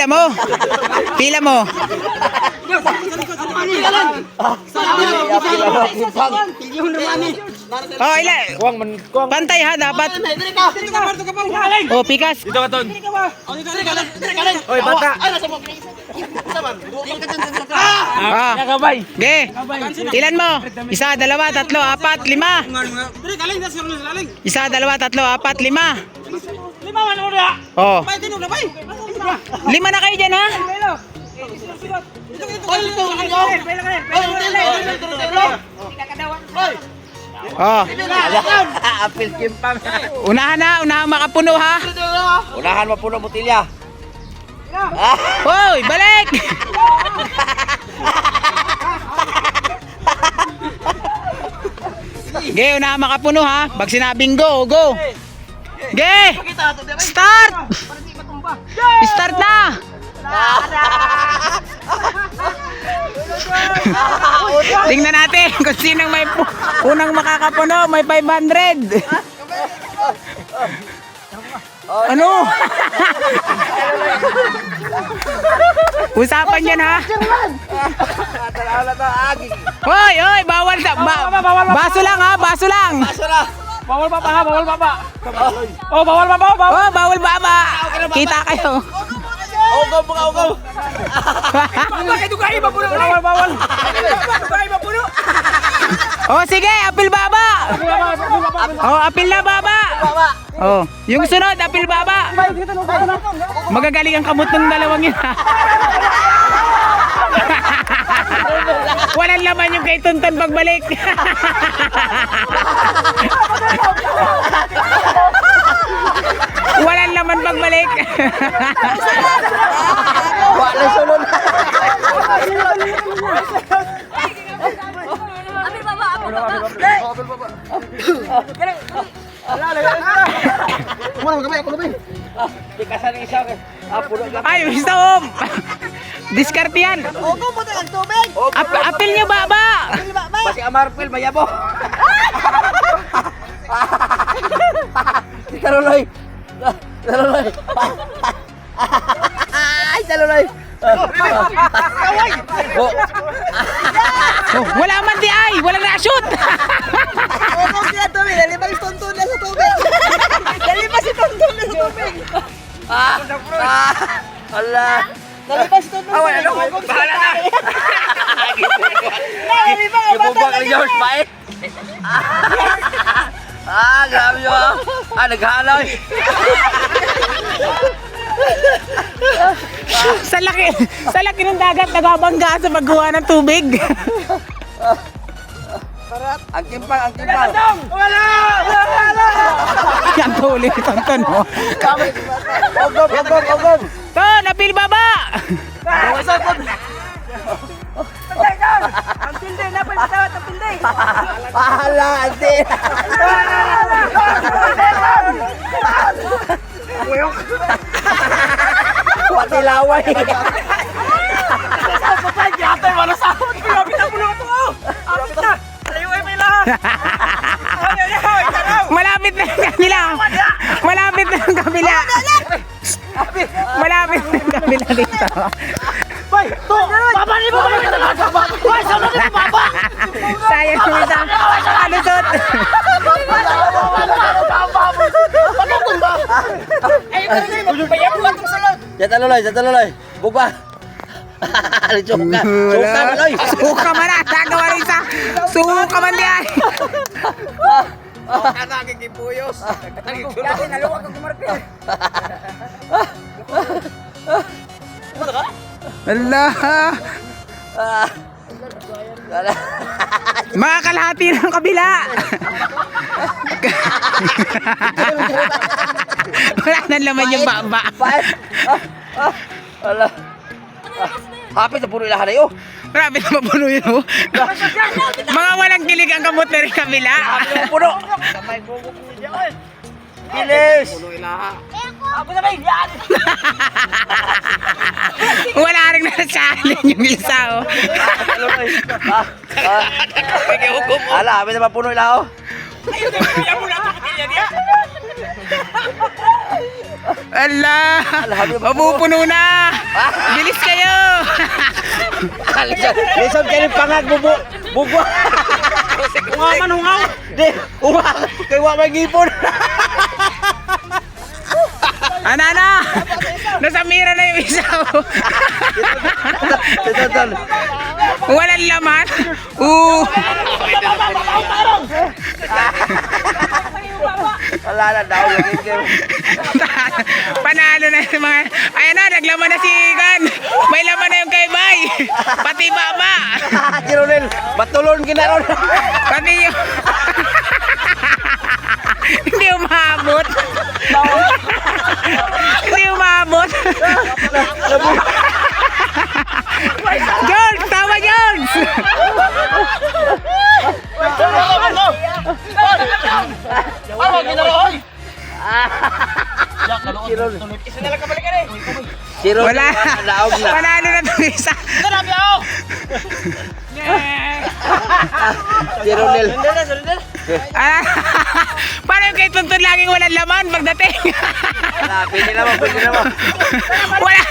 Pila mo, pila mo. Oh, ila. Kuwang man, kuwang. Pantay ha, dapat. Oh, pikas. Dito ka, Ton. Oy, bata. Ah. Nakabay. Ge. Ilan mo? Isa, dalawa, tatlo, apat, lima. Isa, dalawa, tatlo, apat, lima. Lima man mo na. Oh. Lima na kayo dyan ha? Oh. Apil. Unahan na, unahan makapuno ha. Unahan mo puno botilya. Hoy, balik! Ge, unahan makapuno ha. Pag sinabing go, go. Ge! Start! Start na! Tingnan natin kung sinong may unang makakapuno, may 500. Ano? Usapan yan ha. Hoy, hoy, bawal sa ba- baso lang ha, baso lang. Bawal pa pa ha, bawal pa pa. Oh, bawal pa pa, bawal. Oh, bawal baba. Kita kayo. Ugaw mga ugaw. Bakit dugay ba puno? Bawal, bawal. Dugay ba puno? Oh, sige, apil baba. Oh, apil na baba. Oh, yung sunod, apil baba. Magagaling ang kamot ng dalawang yun. Walang laman yung kay Tunton pagbalik. Walang laman pagbalik. Wala sunod. Ambil baba, ambil baba. Tikasan ng isa. Ah, lang. Ay, stop! Diskarte yan. Ogo mo ang tubig. Ap apil nyo baba. Basi amarpil mayabo. Taluloy. Taluloy. Ay, taluloy. Oh, Oh, wala man di ay, wala na shoot. Ogo siya tubig. Dali ba yung tonton na sa tubig? Dali ba si tonton na sa tubig? ah, ah, ala. Dali ba si tonton Awan, ano? Bahala na. Dali ba ang bata lang George, bait. Ah, grabe yun. ah. Ah, naghalaw. sa laki, sa laki ng dagat nagabangga sa pagkuha ng tubig. Ang kimpal, ang kimpal. Yan to ulit ang tanong. Ogom, ogom, ogom. To, napil baba. Ang pilde, napal patawat ang pilde. Pahala, ante. Pati laway. Malapit Sa taluloy, sa taluloy. Bugba. Suka. Suka, maloy. Suka man na. Nagawa rin isa. Suka man di ay. Allah. Wala. Mga kalahati ng kabila. Wala nang laman yung baba. Paet. Ah, ah. Wala. Hapit sa puro ilahan na yun. Grabe na mapuno yun. oh. Mga walang kilig ang kamot na rin kabila. Hapit sa puno. Bilis. Wala rin na challenge yung isa. Oh. Ah, ah. Ala, hapit na mapuno ilahan. Ala! Mapupuno na! Bilis kayo! Lison kayo ng pangag, bubu. Bubu. Ungaw man, ungaw. Di, umang. Kaya wa may ngipon. Ano, ano? Nasa mira na yung isa. ito. Walang laman. Uh. Wala na daw. Lagi kayo. Panalo na yung mga... Ayan na, naglaman na si Gan. May laman na yung kay Bay. Pati baba. Si Ronel, batulon kinaron. Pati yung... Hindi umabot. Hindi umabot. George! Tama, George! Si Ronel. Isa na lang kabalikan eh. Ronel, Wala. laog na. Panalo na itong isa. Si Ronel. Ah, Paano yung kay Tuntun laging walang laman pagdating? Wala, pwede naman, pwede naman. Wala.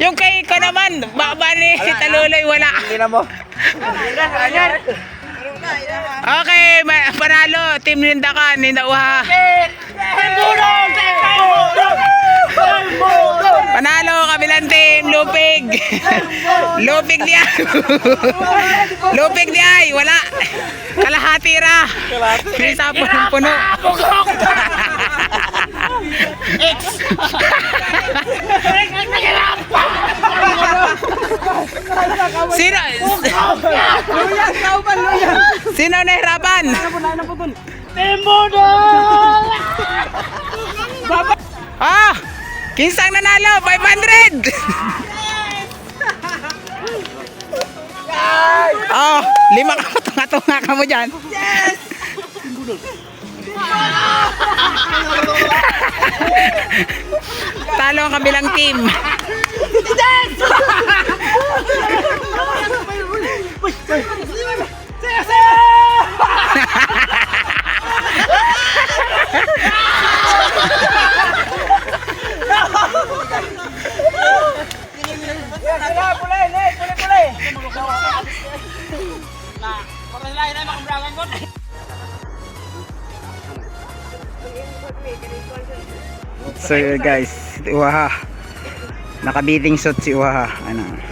yung kay ko naman, baba ni Taluloy wala. Hindi na mo. Okay, panalo. Team Linda ka, Ninda Uha. Panalo, kabilang team, Lupig. Lupig di ay. Lupig di ay, wala. Kalahati ra. Po ng puno. Sino? Sino nahirapan? Ah! Kinsang nanalo, 500! Oh, lima ka patunga-tunga ka mo dyan. Yes! Talo ang kabilang team. So guys, Uwaha. Nakabiting suit si Uwaha. Ano?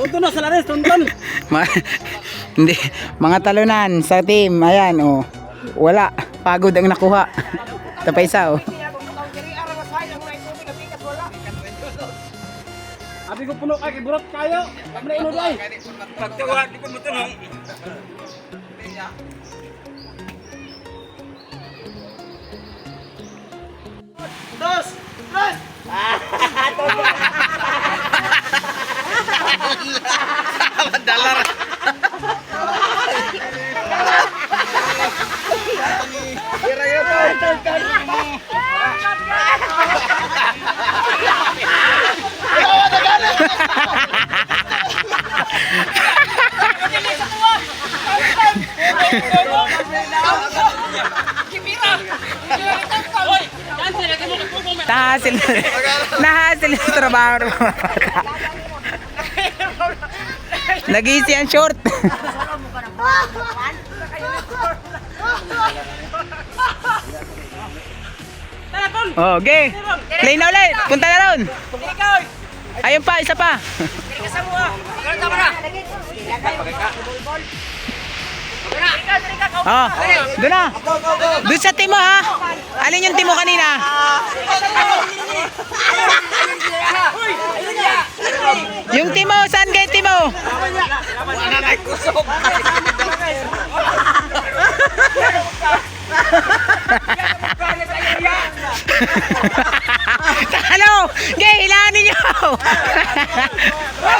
Tuntun na sa lares, tuntun. Ma hindi, mga talunan sa team. Ayan, oh. Wala. Pagod ang nakuha. Ito pa isa, oh. Abi ko puno kay burot kayo. Kami na ino ay. Pagtawa di ko mutunong. Dos! Dos! Nahasil. Nahasil sa trabaho. ng mga bata. Nag-easy ang short. oh, okay. Play na ulit. Punta na ron. Ayun pa, isa pa. Oh, doon na. Doon sa timo ha. Alin yung timo kanina? yung timo, saan kay timo? Wala na kusog. Hello! Gay, hilanin niyo!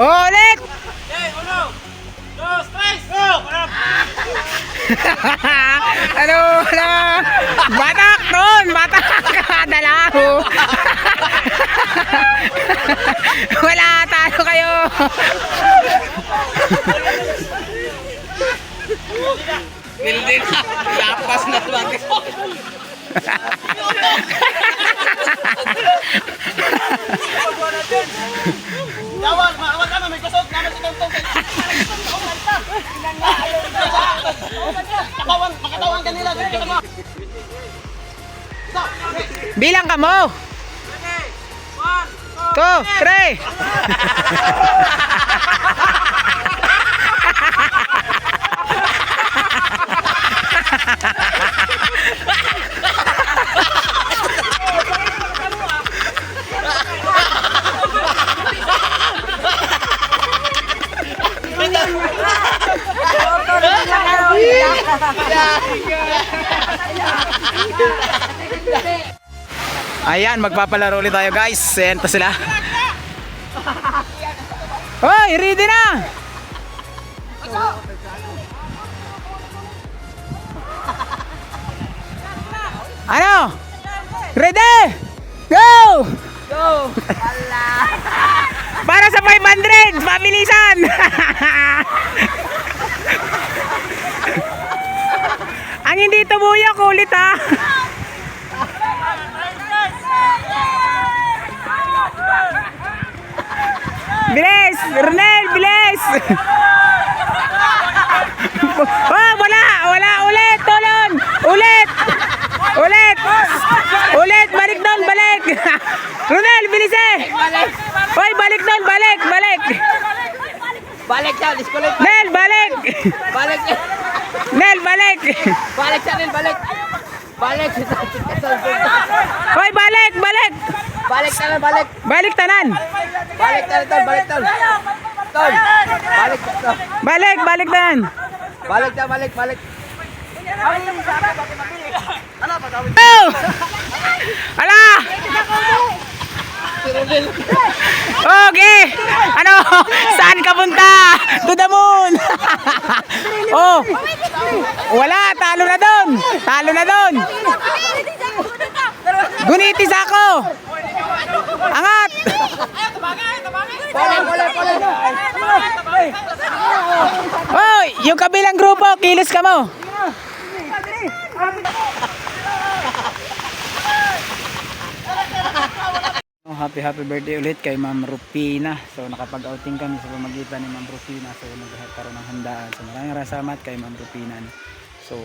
Oh, ulit! Okay, uno, dos, tres, go! ano na? Batak doon! Batak! Dalaho! Wala, talo ano kayo! Nildin na! Lapas na 24! Makatawan dito ka mo. Bilang ka mo! Two, three! Ayan, magpapalaro ulit tayo guys. Ayan to sila. Hoy, ready na! Ano? Ready? Go! Go! Para sa 500! Pabilisan! Ang hindi tumuyok, ulit ha! Bilis! Ronel, bilis! oh, wala! Wala! Ulit! Tulon! Ulit! Ulit! Ulit! Balik doon! Balik! Ronel, bilis eh! Hoy, balik doon! Balik! Balik! Balik siya, disconnect. Nel, balik! Balik. Nel, balik! Balik siya, Nel, balik. Balik siya. Hoy, balik! Balik! Balik na, balik. Balik tanan! Balik na, tol, balik, tol. Tol, balik, tol. Balik! Balik tanan! Balik na, balik, balik. Oh! Ala! Okay! Ano? Saan ka punta? To the moon! oh! Wala! Talo na doon! Talo na doon! Gunitis ako! Angat! Balik, balik, balik. Oh! Yung kabilang grupo, kilos ka mo! Happy happy birthday ulit kay Ma'am Rupina. So nakapag-outing kami sa pamagitan ni Ma'am Rupina. So nagkaroon ng handaan. So maraming salamat kay Ma'am Rupina. no. So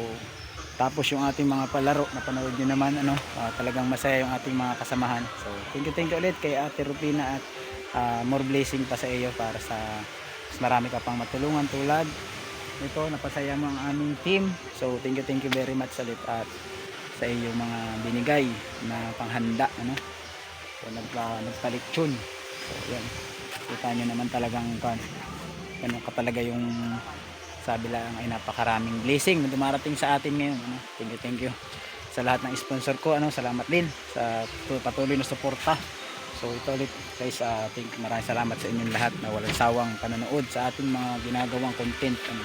tapos yung ating mga palaro na panood nyo naman ano, ah, talagang masaya yung ating mga kasamahan. So thank you thank you ulit kay Ate Rupina at ah, more blessing pa sa iyo para sa mas marami ka pang matulungan tulad ito napasaya mo ang aming team. So thank you thank you very much ulit at sa iyong mga binigay na panghanda ano. So nagpa nagpalit tune. So yan. Kita nyo naman talagang kan ganun ka talaga yung sabi lang ay napakaraming blessing na dumarating sa atin ngayon ano. Thank you thank you sa lahat ng sponsor ko ano salamat din sa tu- patuloy na suporta. So ito ulit guys, uh, thank maraming salamat sa inyong lahat na walang sawang panonood sa ating mga ginagawang content ano.